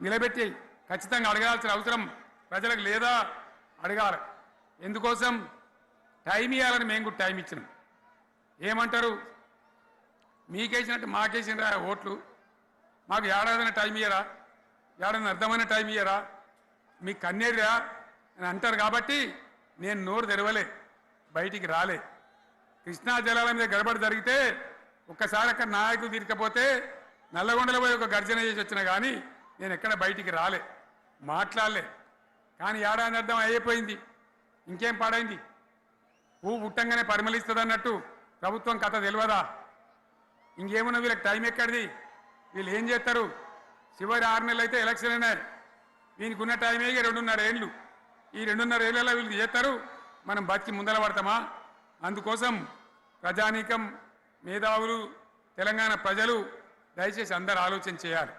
నిలబెట్టి ఖచ్చితంగా అడగాల్సిన అవసరం ప్రజలకు లేదా? అడగాలి. ఎందుకోసం? టైం ఇవ్వాలని మేము కూడా టైం ఇచ్చినాం. ఏమంటారు? మీకేసినట్టు మాకేసిన ఓట్లు? మాకు ఏడాదిన టైం ఇయ్యరా? ఏడాది అర్థమైన టైం ఇయ్యరా? మీ కన్నేరురా? అని అంటారు కాబట్టి నేను నోరు తెరవలే. బయటికి రాలే. కృష్ణా జలాల మీద గడబడి జరిగితే ఒక్కసారి అక్కడ నాయకులు తీరకపోతే నల్లగొండలో పోయి ఒక గర్జన చేసి వచ్చినా కానీ నేను ఎక్కడ బయటికి రాలే మాట్లాడలే. కానీ ఏడాది అర్థం అయిపోయింది. ఇంకేం పాడైంది? పువ్వు పుట్టంగానే పరిమళిస్తుంది అన్నట్టు ప్రభుత్వం కథ తెలియదా ఇంకేమున్నా వీళ్ళకి టైం ఎక్కడిది? వీళ్ళు ఏం చేస్తారు? చివరి ఆరు నెలలు అయితే ఎలక్షన్ అయినాయి దీనికి ఉన్న టైమే ఇక రెండున్నర ఏళ్ళు ఈ రెండున్నర ఏళ్ళలో వీళ్ళు చేస్తారు? మనం బతికి ముందల పడతామా? అందుకోసం ప్రజానీకం మేధావులు తెలంగాణ ప్రజలు దయచేసి అందరు ఆలోచన చేయాలి.